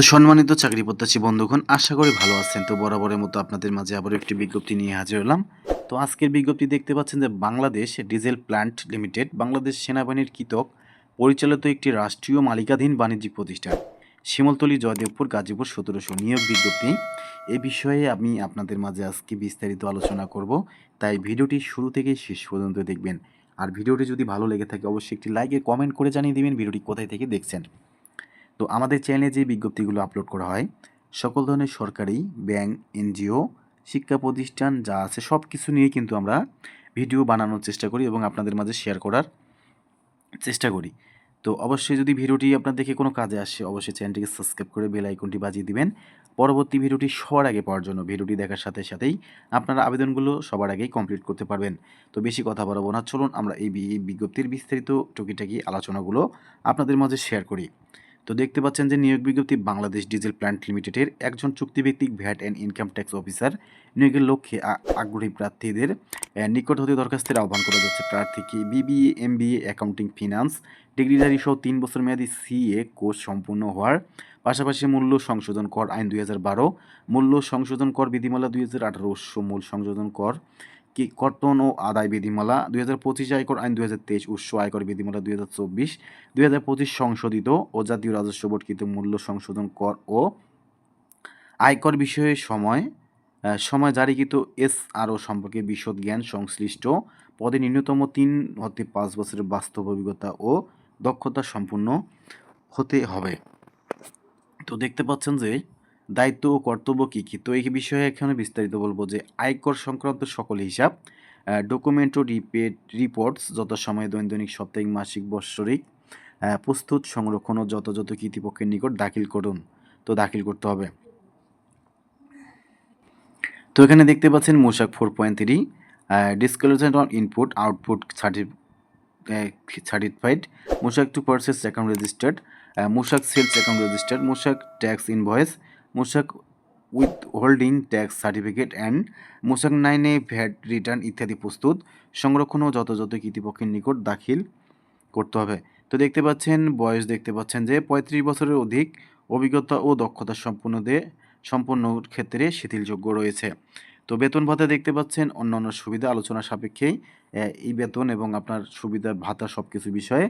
তো সম্মানিত চাকরি প্রত্যাশী বন্ধুগণ, আশা করি ভালো আছেন। তো বরাবরের মতো আপনাদের মাঝে আবার একটি বিজ্ঞপ্তি নিয়ে হাজির হলাম। তো আজকের বিজ্ঞপ্তি দেখতে পাচ্ছেন যে Bangladesh diesel plant limited, Bangladesh সেনাবাহিনীর কৃতক, পরিচালিত একটি রাষ্ট্রীয় মালিকাধীন বাণিজ্যিক প্রতিষ্ঠান, শিমলতলি, জয়দেবপুর, গাজীপুর সতেরোশো নিয়োগ বিজ্ঞপ্তি। এ বিষয়ে আমি আপনাদের মাঝে আজকে বিস্তারিত আলোচনা করব। তাই ভিডিওটি শুরু থেকে শেষ পর্যন্ত দেখবেন। আর ভিডিওটি যদি ভালো লেগে থাকে, অবশ্যই একটি লাইকে কমেন্ট করে জানিয়ে দিবেন ভিডিওটি কোথায় থেকে দেখছেন। তো আমাদের চ্যানেলে যে বিজ্ঞপ্তিগুলো আপলোড করা হয়, সকল ধরনের সরকারি ব্যাংক এনজিও শিক্ষা প্রতিষ্ঠান যা আছে সব কিছু নিয়ে কিন্তু আমরা ভিডিও বানানোর চেষ্টা করি এবং আপনাদের মাঝে শেয়ার করার চেষ্টা করি। তো অবশ্যই যদি ভিডিওটি আপনার দেখে কোনো কাজে আসে, অবশ্যই চ্যানেলটিকে সাবস্ক্রাইব করে বেল আইকনটি বাজিয়ে দিবেন। পরবর্তী ভিডিওটি সবার আগে পাওয়ার জন্য ভিডিওটি দেখার সাথে সাথেই আপনারা আবেদনগুলো সবার আগেই কমপ্লিট করতে পারবেন। তো বেশি কথা বাড়াবো না, চলুন আমরা এই বিজ্ঞপ্তির বিস্তারিত টুকিটাকি আলোচনাগুলো আপনাদের মাঝে শেয়ার করি। তো দেখতে পাচ্ছেন যে নিয়োগ বিজ্ঞপ্তি বাংলাদেশ ডিজেল প্ল্যান্ট লিমিটেডের একজন চুক্তিভিত্তিক VAT and income tax officer নিয়োগের লক্ষ্যে আগ্রহী প্রার্থীদের নিকট হতে দরখাস্তের আহ্বান করা যাচ্ছে। প্রার্থীকে বিবিএ, এমবিএ, অ্যাকাউন্টিং, ফিনান্স, ডিগ্রিধারী সহ তিন বছর মেয়াদী সিএ কোর্স সম্পূর্ণ হওয়ার পাশাপাশি মূল্য সংশোধন কর আইন দুই হাজার বারো, মূল্য সংশোধন কর বিধিমালা দুই হাজার আঠারো মূল সংশোধন কর কি কর্তন ও আদায় বিধিমালা, দুই হাজার পঁচিশ আয়কর আইন, দুই হাজার তেইশ উৎস আয়কর বিধিমালা, দুই হাজার চব্বিশ, দুই হাজার পঁচিশ সংশোধিত ও জাতীয় রাজস্ব বোর্ডকৃত মূল্য সংশোধন কর ও আয়কর বিষয়ে সময় সময় জারিকৃত এস আরও সম্পর্কে বিশদ জ্ঞান সংশ্লিষ্ট পদে ন্যূনতম তিন হতে পাঁচ বছরের বাস্তব অভিজ্ঞতা ও দক্ষতা সম্পূর্ণ হতে হবে। তো দেখতে পাচ্ছেন যে দায়িত্ব ও কর্তব্য কী কী? তো এই বিষয়ে এখানে বিস্তারিত বলব যে আয়কর সংক্রান্ত সকল হিসাব ডকুমেন্ট ও রিপেট রিপোর্টস যথাসময়ে দৈনিক সাপ্তাহিক, মাসিক, বৎসরিক প্রস্তুত সংরক্ষণ ও যথাযথ কর্তৃপক্ষের নিকট দাখিল করুন। তো দাখিল করতে হবে। তো এখানে দেখতে পাচ্ছেন Mushak four point three disclosure on input output certified Mushak two purchase account registered Mushak sales account registered Mushak tax invoice Mushak withholding tax certificate and Mushak নাইনে ভ্যাট রিটার্ন ইত্যাদি প্রস্তুত। সংরক্ষণ ও যথাযথ কর্তৃপক্ষের নিকট দাখিল করতে হবে। তো দেখতে পাচ্ছেন, বয়স দেখতে পাচ্ছেন যে পঁয়ত্রিশ বছরের অধিক, অভিজ্ঞতা ও দক্ষতা সম্পন্নদের সম্পন্ন ক্ষেত্রে শিথিলযোগ্য রয়েছে। তো বেতন ভাতা দেখতে পাচ্ছেন, অন্যান্য সুবিধা আলোচনা সাপেক্ষেই এই বেতন এবং আপনার সুবিধা ভাতা সব কিছু বিষয়ে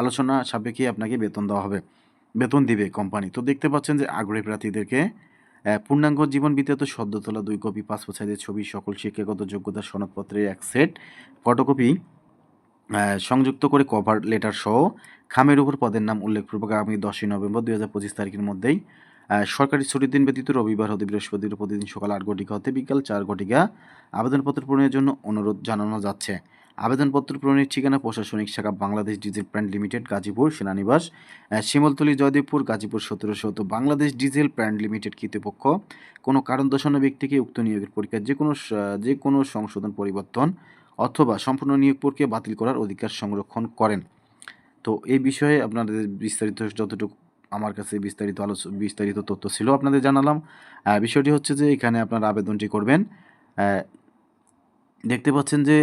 আলোচনা সাপেক্ষেই আপনাকে বেতন দেওয়া হবে। বেতন দিবে কোম্পানি। তো দেখতে পাচ্ছেন যে আগ্রহী প্রার্থীদেরকে পূর্ণাঙ্গ জীবন বিদ্যাত সদ্য তোলা দুই কপি পাসপোর্ট সাইজের ছবি, সকল শিক্ষাগত যোগ্যতার সনদপত্রের এক সেট ফটোকপি সংযুক্ত করে কভার লেটার সহ খামের উপর পদের নাম উল্লেখপূর্বক আগামী দশই নভেম্বর দুই হাজার পঁচিশ তারিখের মধ্যেই সরকারি ছুটির দিন ব্যতীত রবিবার হতে বৃহস্পতিবার প্রতিদিন সকাল আট ঘটিকা হতে বিকাল চার ঘটিকা আবেদনপত্র পূরণের জন্য অনুরোধ জানানো যাচ্ছে। আবেদনপত্র পূরণের ঠিকানা প্রশাসনিক শাখা Bangladesh diesel plant limited, Gazipur, সেনানিবাস Shimultali, Joydebpur, Gazipur সতেরোশো তো বাংলাদেশ ডিজেল প্ল্যান্ট লিমিটেড কর্তৃপক্ষ কোনো কারণ দর্শানো ব্যক্তিকে উক্ত নিয়োগের পরীক্ষায় যে কোনো যে কোনো সংশোধন, পরিবর্তন অথবা সম্পূর্ণ নিয়োগ প্রক্রিয়া বাতিল করার অধিকার সংরক্ষণ করেন। তো এই বিষয়ে আপনাদের বিস্তারিত যতটুকু আমার কাছে বিস্তারিত আলোচ, বিস্তারিত তথ্য ছিল আপনাদের জানালাম। বিষয়টি হচ্ছে যে এখানে আপনারা আবেদনটি করবেন। দেখতে পাচ্ছেন যে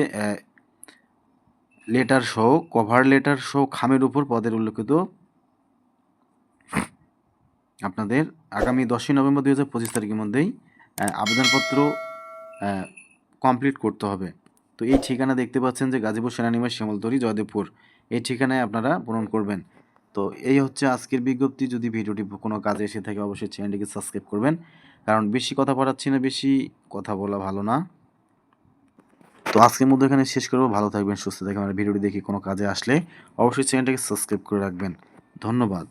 লেটার সহ, কভার লেটার সহ খামের উপর পদের উল্লেখিত আপনাদের আগামী দশই নভেম্বর দুই হাজার পঁচিশ তারিখের মধ্যেই আবেদনপত্র কমপ্লিট করতে হবে। তো এই ঠিকানা দেখতে পাচ্ছেন যে গাজীপুর সেনানিবাস শ্যামলতরি জয়দেবপুর। এই ঠিকানায় আপনারা পূরণ করবেন। তো এই হচ্ছে আজকের বিজ্ঞপ্তি। যদি ভিডিওটি কোনো কাজে এসে থাকে, অবশ্যই চ্যানেলটিকে সাবস্ক্রাইব করবেন। কারণ বেশি কথা পড়াচ্ছি না, বেশি কথা বলা ভালো না। তো আজকের মধ্যে এখানে শেষ করব। ভালো থাকবেন, সুস্থ থাকবেন। আর ভিডিওটি দেখে কোনো কাজে আসলে অবশ্যই চ্যানেলটাকে সাবস্ক্রাইব করে রাখবেন। ধন্যবাদ।